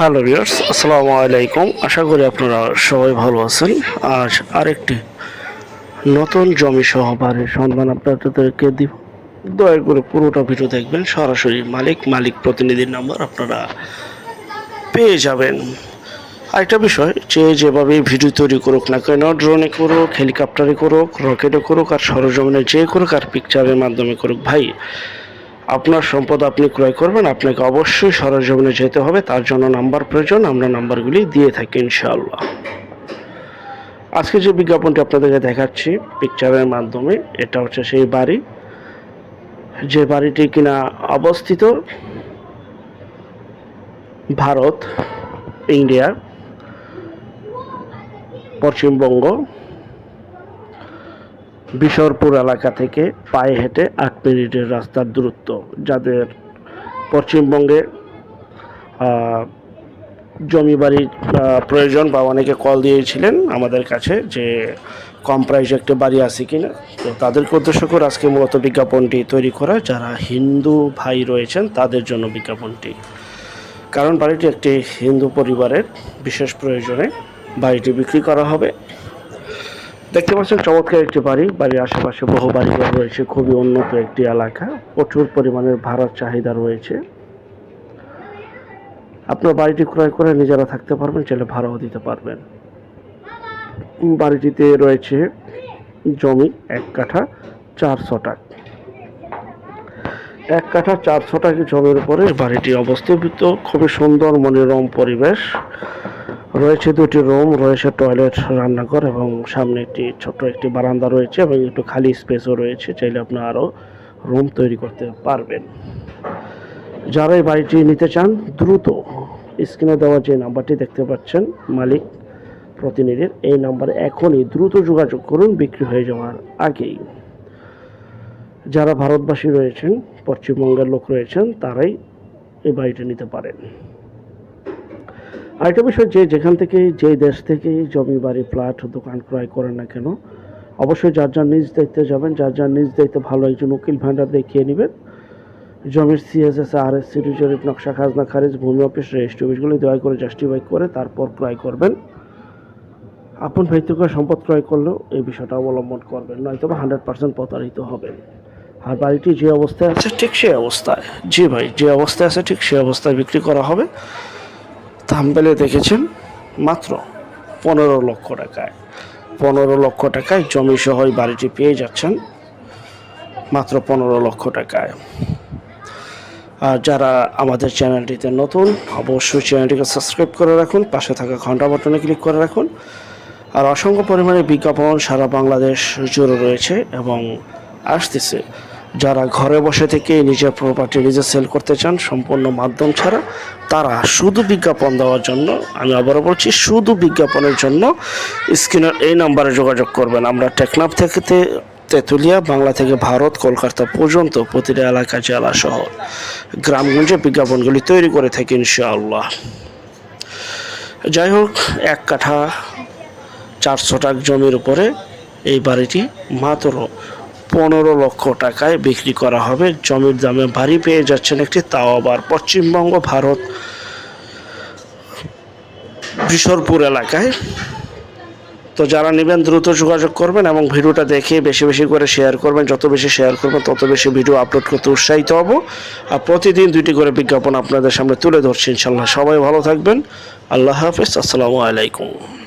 Hello viewers আসসালামু আলাইকুম আশা করি আপনারা সবাই ভালো আছেন। আজ আরেকটি নতুন জমি সহ বাড়ির সন্ধান আপনাদেরকে দিব। দয়া করে পুরোটা ভিডিও দেখবেন। সরাসরি মালিক মালিক প্রতিনিধির নাম্বার আপনারা পেয়ে যাবেন। আরেকটা বিষয়, যে যেভাবে ভিডিও তৈরি করুক না কেন ড্রোনে করুক হেলিকপ্টারে করুক রকেটে করুক, আর সরজমিনে যে করুক, আর পিকচারের মাধ্যমে করুক, ভাই আপনার সম্পদ আপনি ক্রয় করবেন, আপনাকে অবশ্যই সরজমিনে যেতে হবে, তার জন্য নাম্বার প্রয়োজন, আমরা নাম্বারগুলি দিয়ে থাকি ইনশাআল্লাহ। আজকে যে বিজ্ঞাপনটি আপনাদেরকে দেখাচ্ছি পিকচারের মাধ্যমে, এটা হচ্ছে সেই বাড়ি। যে বাড়িটি কিনা অবস্থিত ভারত, ইন্ডিয়া, পশ্চিমবঙ্গ। বিশরপুর এলাকা থেকে পায়ে হেঁটে আট মিনিটের রাস্তার দূরত্ব, যাদের পশ্চিমবঙ্গে জমি বাড়ির প্রয়োজন বা অনেকে কল দিয়েছিলেন আমাদের কাছে যে কম প্রাইসে একটা বাড়ি আছে কিনা। তো তাদেরকে উদ্দেশ্য করে আজকে মূলত বিজ্ঞাপনটি তৈরি করা, যারা হিন্দু ভাই রয়েছেন তাদের জন্য বিজ্ঞাপনটি। কারণ বাড়িটি একটি হিন্দু পরিবারের বিশেষ প্রয়োজনে বাড়িটি বিক্রি করা হবে। দেখতে পাচ্ছেন, চমৎকার একটি বাড়ি। বাড়ির আশেপাশে বহু বাড়িঘর রয়েছে, খুবই উন্নত একটি এলাকা। প্রচুর পরিমাণের ভাড়ার চাহিদা রয়েছে। আপনার বাড়িটি ক্রয় করে নিজেরা থাকতে পারবেন, চাইলে ভাড়াও দিতে পারবেন। বাড়িটিতে রয়েছে জমি এক কাঠা চার শটাক এক কাঠা চার শটাক জমির উপরে বাড়িটি অবস্থিত। খুবই সুন্দর মনোরম পরিবেশ। রয়েছে দুটি রুম, রয়েছে টয়লেট, রান্নাঘর এবং সামনে একটি ছোট একটি বারান্দা রয়েছে এবং একটু খালি স্পেসও রয়েছে। চাইলে আপনি আরও রুম তৈরি করতে পারবেন। যারা এই বাড়িটি নিতে চান, দ্রুত স্ক্রিনে দেওয়া যে নাম্বারটি দেখতে পাচ্ছেন, মালিক প্রতিনিধির, এই নাম্বারে এখনই দ্রুত যোগাযোগ করুন, বিক্রি হয়ে যাওয়ার আগেই। যারা ভারতবাসী রয়েছেন, পশ্চিমবঙ্গের লোক রয়েছেন, তারাই এই বাড়িটি নিতে পারেন। আরেকটা বিষয় যে যেখান থেকে যে দেশ থেকে জমি, বাড়ি, ফ্ল্যাট, দোকান ক্রয় করেন না কেন, অবশ্যই যার যার নিজ দায়িত্বে যাবেন, যার যার নিজ দায়িত্বে ভালো একজন উকিল ভান্ডার দেখিয়ে নেবেন। জমির সিএসএস আর এস সি জরিপ নকশা, খাজনা, খারিজ, ভূমি অফিস, রেজিস্ট্রি অফিসগুলি দয়া করে জাস্টিফাই করে তারপর ক্রয় করবেন। আপন ব্যক্তিগত সম্পদ ক্রয় করলেও এই বিষয়টা অবলম্বন করবেন, নয়তো বা হান্ড্রেড পার্সেন্ট প্রতারিত হবেন। আর বাড়িটি যে অবস্থায় আছে ঠিক সেই অবস্থায়, জি ভাই, যে অবস্থায় আছে ঠিক সেই অবস্থায় বিক্রি করা হবে। থাম্বেলে দেখেছেন মাত্র পনেরো লক্ষ টাকায়। পনেরো লক্ষ টাকায় জমি সহ বাড়িটি পেয়ে যাচ্ছেন মাত্র পনেরো লক্ষ টাকায়। আর যারা আমাদের চ্যানেলটিতে নতুন, অবশ্যই চ্যানেলটিকে সাবস্ক্রাইব করে রাখুন, পাশে থাকা ঘণ্টা বাটনে ক্লিক করে রাখুন। আর অসংখ্য পরিমাণে বিজ্ঞাপন সারা বাংলাদেশ জুড়ে রয়েছে এবং আসতেছে। যারা ঘরে বসে থেকে নিজের প্রপার্টি নিজে সেল করতে চান, সম্পূর্ণ মাধ্যম ছাড়া তারা শুধু বিজ্ঞাপন দেওয়ার জন্য, আমি আবারও বলছি, শুধু বিজ্ঞাপনের জন্য স্ক্রিনের এই নাম্বারে যোগাযোগ করবেন। আমরা টেকনাফ থেকে তেঁতুলিয়া, বাংলা থেকে ভারত, কলকাতা পর্যন্ত প্রতিটা এলাকা, জেলা শহর গ্রামগঞ্জে বিজ্ঞাপনগুলি তৈরি করে থাকি ইনশাআল্লাহ। যাই হোক, এক কাঠা চারশো টাক জমির উপরে এই বাড়িটি মাত্র পনেরো লক্ষ টাকায় বিক্রি করা হবে। জমির দামে ভারী পেয়ে যাচ্ছেন একটি তাও আবার পশ্চিমবঙ্গ, ভারত বিশরপুর এলাকায়। তো যারা নেবেন দ্রুত যোগাযোগ করবেন এবং ভিডিওটা দেখে বেশি বেশি করে শেয়ার করবেন। যত বেশি শেয়ার করবেন, তত বেশি ভিডিও আপলোড করতে উৎসাহিত হব। আর প্রতিদিন দুইটি করে বিজ্ঞাপন আপনাদের সামনে তুলে ধরছি ইনশাল্লাহ সবাই ভালো থাকবেন। আল্লাহ হাফেজ। আসসালামু আলাইকুম।